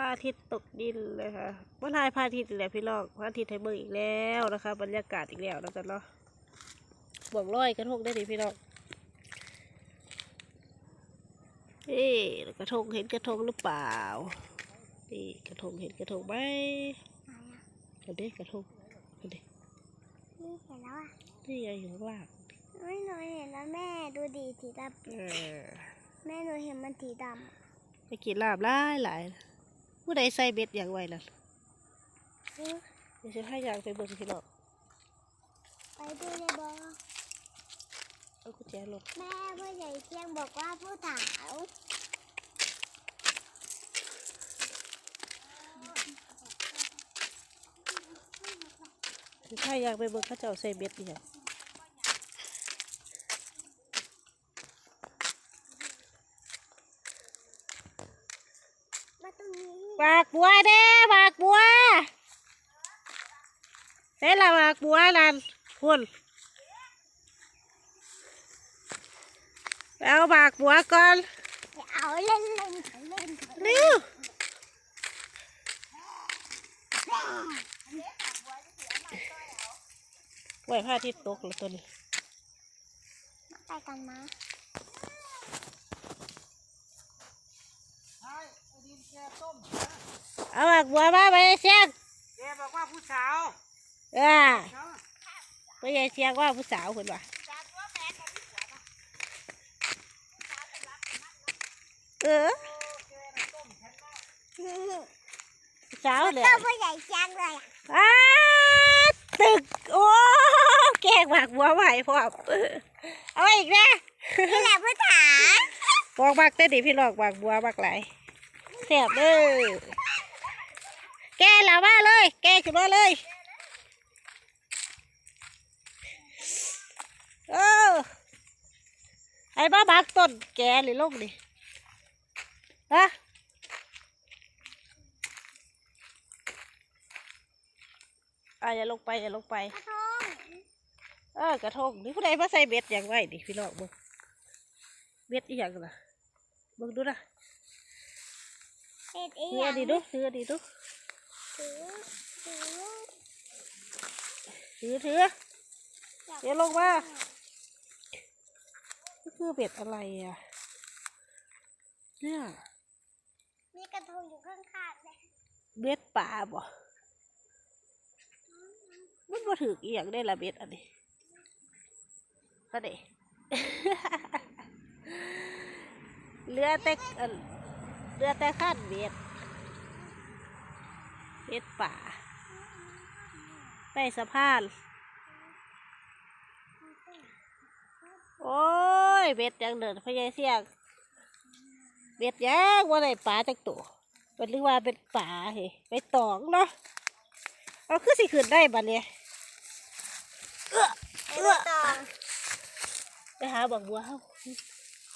พระอาทิตย์ตกดินเลยค่ะวันทายพระอาทิตย์อีกแล้วพี่น้องพระอาทิตย์ไทยเบิกอีกแล้วนะคะ บรรยากาศอีกแล้วนะจ๊ะเนาะบอกร้อยกระทงได้ดิพี่น้องเอ๊ะกระทงเห็นกระทงหรือเปล่านี่กระทงเห็นกระทงไหมเอาดิกระทงเอาดินี่เห็นแล้วอะนี่ไงอยู่ข้างล่างไม่หนูเห็นแล้วแม่ดูดีสีดเออำแม่หนูเห็นมันสีดไปกินลาบหลายหลาย ผู้ใดใส่เบ็ดอย่างไวล่ะำซื้อเดี๋ยวฉันให้ยางไปเบิ่งพี่น้องไปดูเลยบอเอากุญแจลงแม่ผู้ใหญ่เชียงบอกว่าผู้สาวฉันให้ยางไปเบิ่งเขาเจ้าใส่เบ็ดอีหยัง มา ตรงนี้หมากบัวเด้หมากบัวเฮ้ละหมากบัวนั่นคุณไปเอาหมากบัวก่อนเอาเล่นเล่นเล่นเร็วไหวพระอาทิตย์ตกแล้วตัวนี้ไปกันมา เอาหมากบัวมาไปเสียงแกบอกว่าผู้สาวเออไปยายเสียงว่าผู้สาวคนว่ะเออผู้สาวเลยเจ้าผู้ใหญ่เชียงเลยอะอ้าตึกโอ้แกงหมากบัวไหวพร้อมเอาอีกนะนี่แหละผู้สาวบอกบักเต้ดิพี่หลอกหมากบัวบักไหลายแซ่บเด้อ แกเหล่ามาเลย แกขึ้นมาเลยเออไอ้บ้าบักต้นแกหรือลงดิฮะอะอย่าลงไปอย่าลงไปกระทงเออกระทงนี่ผู้ใดมาใส่เบ็ดอย่างไว้ดิพี่น้องเบิ่งเบ็ดอีหยังล่ะเบิ่งดูนะเป็ดอีเสืหอยังดีดูเสือดีดู ถือ ถือ ถือถือเดี๋ยวลงมานี่คือเบ็ดอะไรอะ เนี่ย มีกระทงอยู่ข้างๆเลยเบ็ดป่าบ่มันบ่ถืออีหยังได้ละเบ็ดอันนี้ก็เด้เรือแต่อันเรือแต่ขั้นเบ็ด เบ็ดป่าใต้สะพานโอ้ยเบ็ดยังเดินพญายเสียงเบ็ดยังว่าได้ปลาจักตัวเป็นหรือว่าเป็นปลาเหไปตองเนาะเอาคือสิขึ้นได้บัดเนี่ยเอื้อใบเอื้อตองไปหาบักบัวเฮา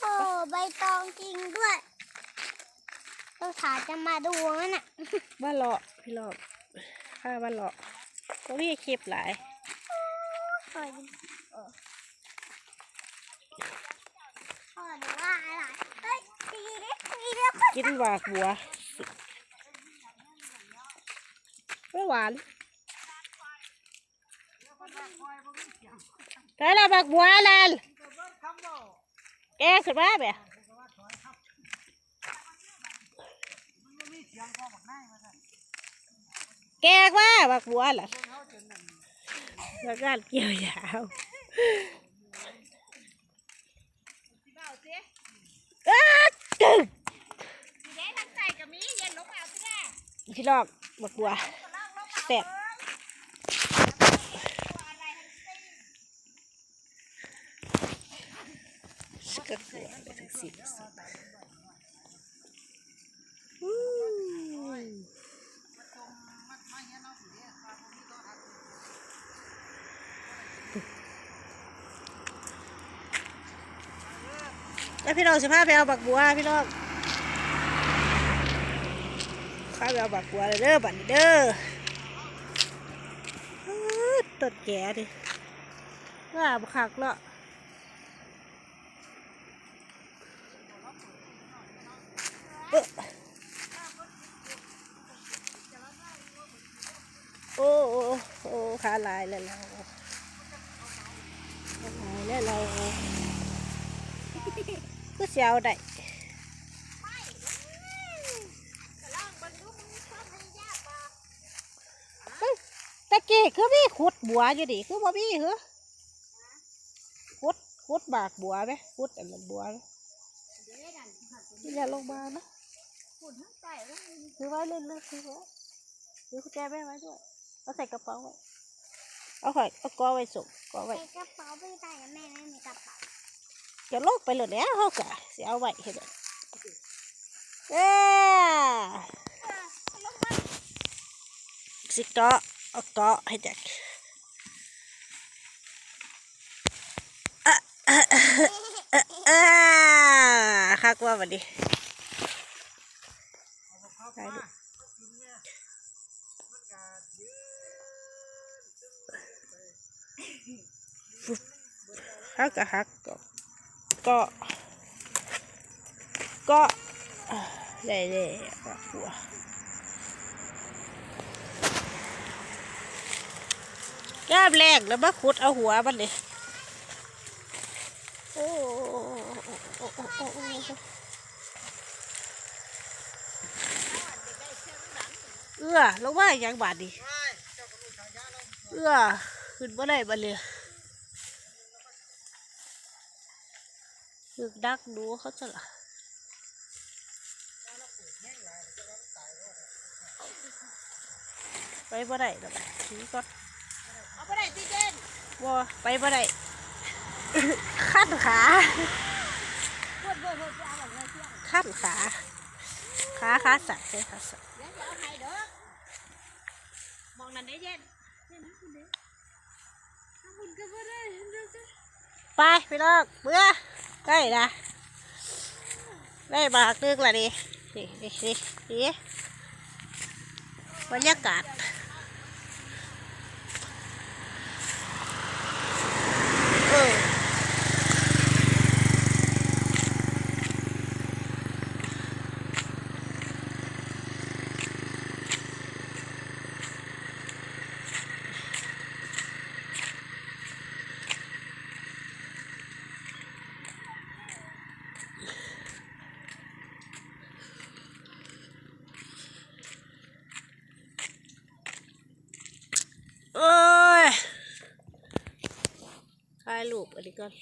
โอ้ใบตองจริงด้วย ผู้สาวจะมาดูนั่นน่ะบ้านเลาะพี่เลาะข้าบ้านเลาะก็มีคลิปหลายพ่อพ่อหนูว่าอะไรเฮ้ยดีดิดีดิคนกินหวากบัวไม่หวานใช่ละบักบัวนั่นแกขึ้นมาแบบ แกงว่าบักบัวล่ะแล้วก็เกี่ยวยาวตึกพี่ลอกบักบัวแซ่บสกัดบัวไปถึงสี่สิบ พี่น้องสิพาไปเอาบักบัวพี่น้องข้าไปเอาบักบัวเด้อบันเด้อต้นแก่ดิว่าบักขักเนาะโอ้โอ้โอ้ขาลายแล้วเราลายแล้วเรา ก็เสียวได้ตะกี้คือมีขุดบัวอยู่ดิคือบ่มีเหรอขุดขุดบากบัวไหมขุดอันนั้นบัวไหมนี่อย่าลงมานะถือไว้เล่นๆถือไว้ถือกุญแจแม่ไว้ด้วยเอาใส่กระเป๋าไว้เอาไว้เอากอไว้ส่งกอไว้ใส่กระเป๋าไม่ได้นะแม่ไม่มีกระเป๋า จะลกไปเลยเนี่ยเขากะสิเอาไว้เห็นไหมเอ้สิเกาะเอาเกาะให้จักอะอะอะอะอะคักว่าบัดนี้ได้ลูฮักกะฮัก ก็ก็ก็อะได้เลยปากบัวยามแรกแล้วมาขุดเอาหัวมันเลยโอ้โอ้โอ้โอ้โอ้เอื้อลงว่าอย่างบาดดิเอื้อขึ้นบ่ได้บัดเลย ถึกดักดูเขาจะละไปบ่ได้แล้วบัดนี้ก่อนเอาไปไหนตีเจนว่าไปบ่ได้ขั้นขาขั้นขาขาขาสั่นเลยขาสั่นเดี๋ยวจะเอาให้เด้อมองนั่นได้เย็นไปไปลอกเบื่อ ได้ละได้บากนึกละดิดิดิดิบรรยากาศเออ โอ้ย ถ่ายรูปอันนี้ก่อน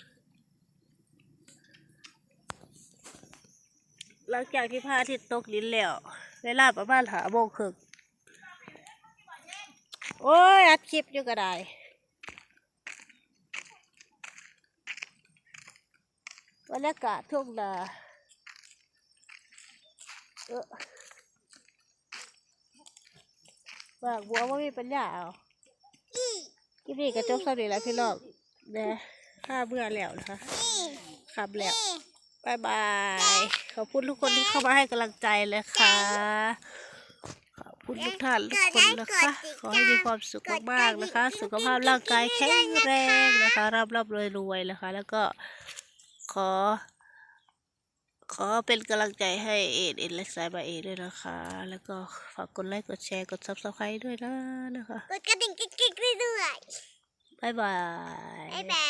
หลังจากที่พระอาทิตย์ตกดินแล้ว เวลาประมาณหาโมงครึ่งโอ้ย อัดคลิปอยู่ก็ได้บรรยากาศทุ่งนาเออบากบัวว่ามีปัญญาเอาคลิปนี้ก็จบสำเร็จแล้วพี่น้องเด้ ข้าเบื่อแล้วนะคะขับแล้วบายบายขอบคุณทุกคนที่เข้ามาให้กำลังใจเลยค่ะขอบคุณทุกท่านทุกคนนะคะขอให้มีความสุขมากๆนะคะ สุขภาพร่างกายแข็งแรงนะคะร่ำร่ำรวยรวยๆนะคะ แล้วก็ขอ ขอเป็นกำลังใจให้เอ็ดเอ็ดและสายบายเอ็ดด้วยนะคะ แล้วก็ฝากกดไลค์กดแชร์กดซับสไครต์ด้วยนะนะคะกดกระดิ่งกิ๊กๆเรื่อยบายบาๆยบ๊ายบายยู